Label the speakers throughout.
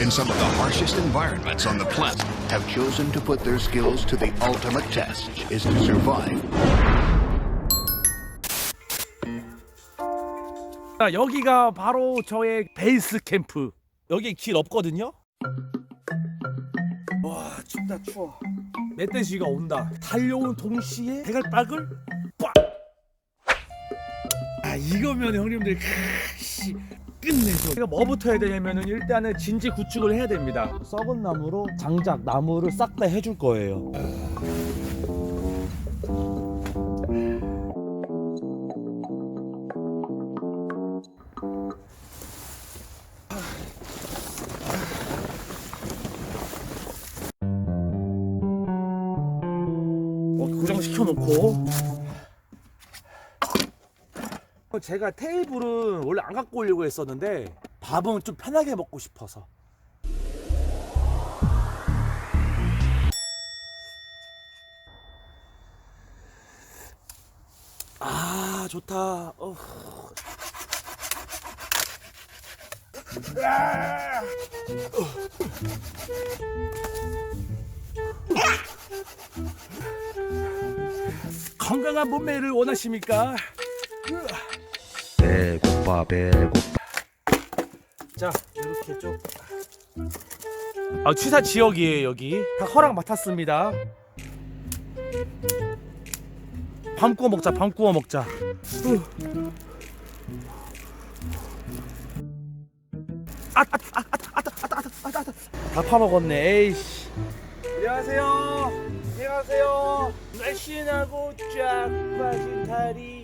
Speaker 1: in some of the harshest environments on the planet have chosen to put their skills to the ultimate test is to survive
Speaker 2: 자, 여기가 바로 저의 베이스 캠프. 여기 길 없거든요. 와 춥다 추워. 멧돼지가 온다. 달려오는 동시에 대갈박을 빡. 아 이거면 형님들 씨 끝내줘. 이거 뭐부터 해야 되냐면은 일단은 진지 구축을 해야 됩니다. 썩은 나무로 장작 나무를 싹 다 해줄 거예요. 어, 고정시켜 놓고 제가 테이블은 원래 안 갖고 오려고 했었는데 밥은 좀 편하게 먹고 싶어서 아 좋다! 건강한 몸매를 원하십니까?
Speaker 3: 배고파 배고파
Speaker 2: 자 이렇게 좀. 아 취사 지역이에요 여기. 다 허락 맡았습니다. 밤 구워 먹자. 밤 구워 먹자. 으. 아, 아, 아, 아, 아, 아, 아, 아, 아, 아, 다 파먹었네. 에이씨. 안녕하세요. 안녕하세요. 날씬하고 쫙 빠진 다리에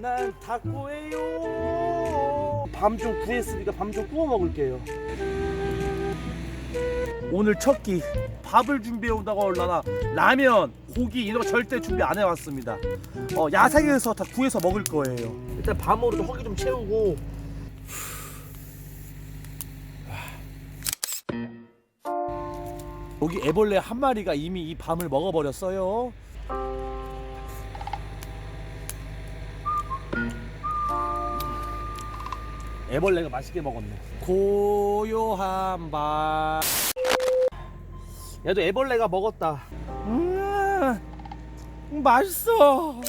Speaker 2: 난 닭구예요. 밤 좀 구했으니까 밤 좀 구워 먹을게요. 오늘 첫 끼 밥을 준비해 온다고 올라나 라면, 고기 이런 거 절대 준비 안 해왔습니다. 어, 야생에서 다 구해서 먹을 거예요. 일단 밤으로 좀 허기 좀 채우고. 여기 애벌레 한 마리가 이미 이 밤을 먹어버렸어요. 애벌레가 맛있게 먹었네. 고요한 밤. 얘도 애벌레가 먹었다. 음, 맛있어.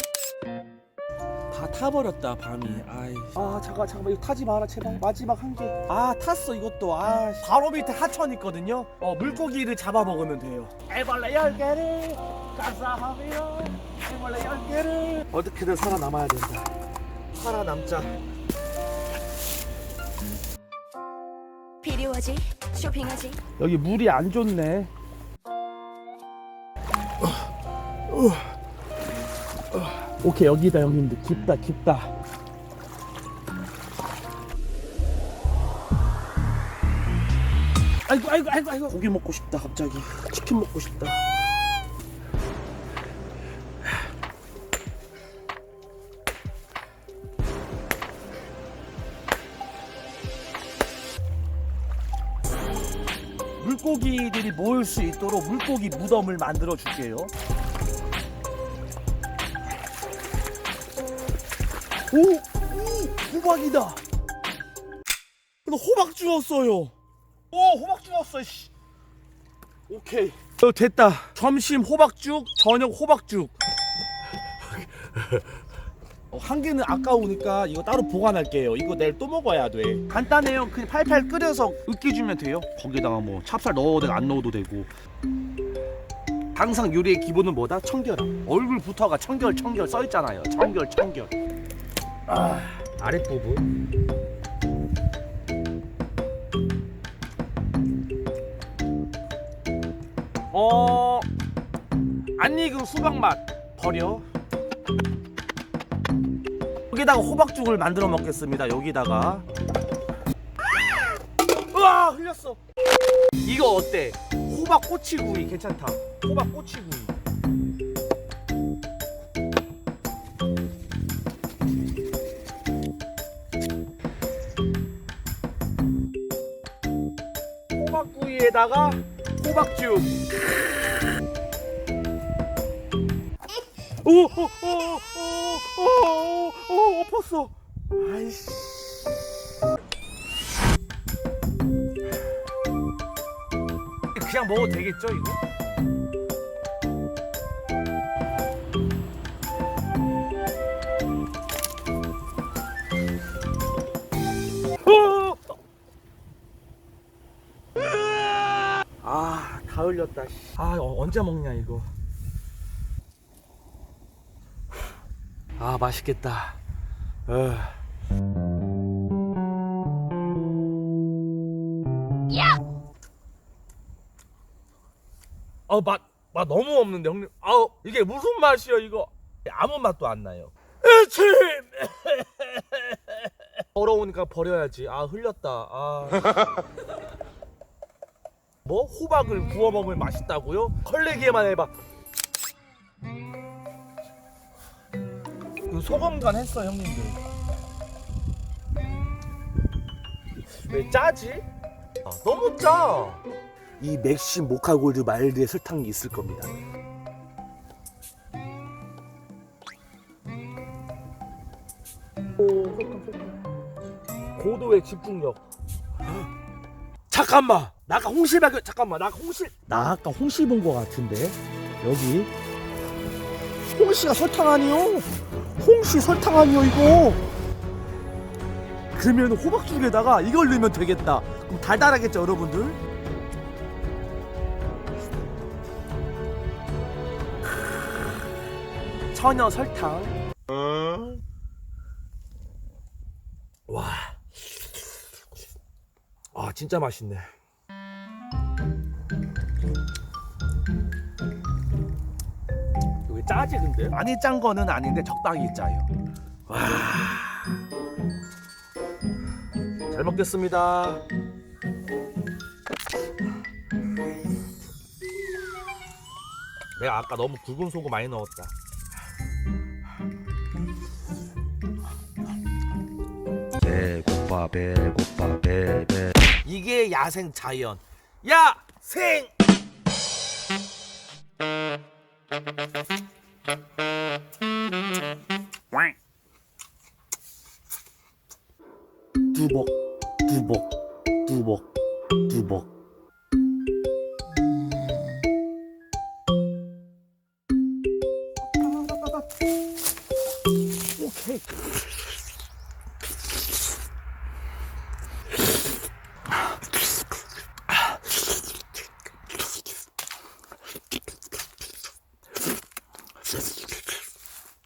Speaker 2: 다 타버렸다 밤이. 아이. 아 잠깐 잠깐 이거 타지 마라 제발 마지막 한 개. 아 탔어 이것도. 아 바로 밑에 하천 있거든요. 어 물고기를 잡아 먹으면 돼요. 애벌레 열 개를 가사하며 애벌레 열 개를 어떻게든 살아남아야 된다. 살아남자.
Speaker 4: 필요하지? 쇼핑하지?
Speaker 2: 여기 물이 안 좋네. 오케이 여기다 형님들 깊다 깊다. 아이고 아이고 아이고 아이고 고기 먹고 싶다 갑자기 치킨 먹고 싶다. 물고기들이 모일 수 있도록 물고기 무덤을 만들어 줄게요. 오, 오, 호박이다. 나 호박 주웠어요. 오, 호박 주웠어. 씨. 오케이. 어, 됐다. 점심 호박죽, 저녁 호박죽. 어, 한 개는 아까우니까 이거 따로 보관할게요. 이거 내일 또 먹어야 돼. 간단해요. 그냥 팔팔 끓여서 으깨주면 돼요. 거기다가 뭐 찹쌀 넣어도 되고 안 넣어도 되고. 항상 요리의 기본은 뭐다? 청결함. 얼굴부터가 청결 청결 써 있잖아요. 청결 청결. 아, 아랫부분. 어, 안 익은 수박 맛 버려. 여기다가 호박죽을 만들어 먹겠습니다. 여기다가. 으아 흘렸어. 이거 어때? 호박 꼬치구이 괜찮다. 호박 꼬치구이. 호박구이에다가 호박죽. 오, 오, 오, 오, 오, 오, 엎었어. 아이씨. 그냥 먹어도 되겠죠 이거? 아, 다 흘렸다. 씨. 아, 어, 언제 먹냐 이거. 아, 맛있겠다. 어. 어, 맛, 맛 너무 없는데 형님. 아우, 이게 무슨 맛이야 이거? 아무 맛도 안 나요. 에침. 더러우니까 버려야지. 아, 흘렸다. 아. 뭐 호박을 구워 먹으면 맛있다고요? 컬레기에만 해봐. 그 소금간 했어 형님들. 왜 짜지? 아, 너무 짜. 이 맥심 모카골드 마일드의 설탕이 있을 겁니다. 오, 설탕, 설탕. 고도의 집중력. 잠깐만 나 아까 홍실 발견 잠깐만 나 아까 홍실 나 아까 홍실 본 거 같은데 여기 홍시가 설탕 아니요 홍시 설탕 아니요 이거? 그러면 호박죽에다가 이걸 넣으면 되겠다. 그럼 달달하겠죠 여러분들? 천연 설탕. 와. 아 진짜 맛있네. 짜지 근데? 많이 짠 거는 아닌데 적당히 짜요. 와. 잘 먹겠습니다. 내가 아까 너무 굵은 소금 많이 넣었다.
Speaker 3: 배고파 배고파 배배
Speaker 2: 이게 야생 자연. 야생. 두벅 두벅 두벅 두벅. 오케이.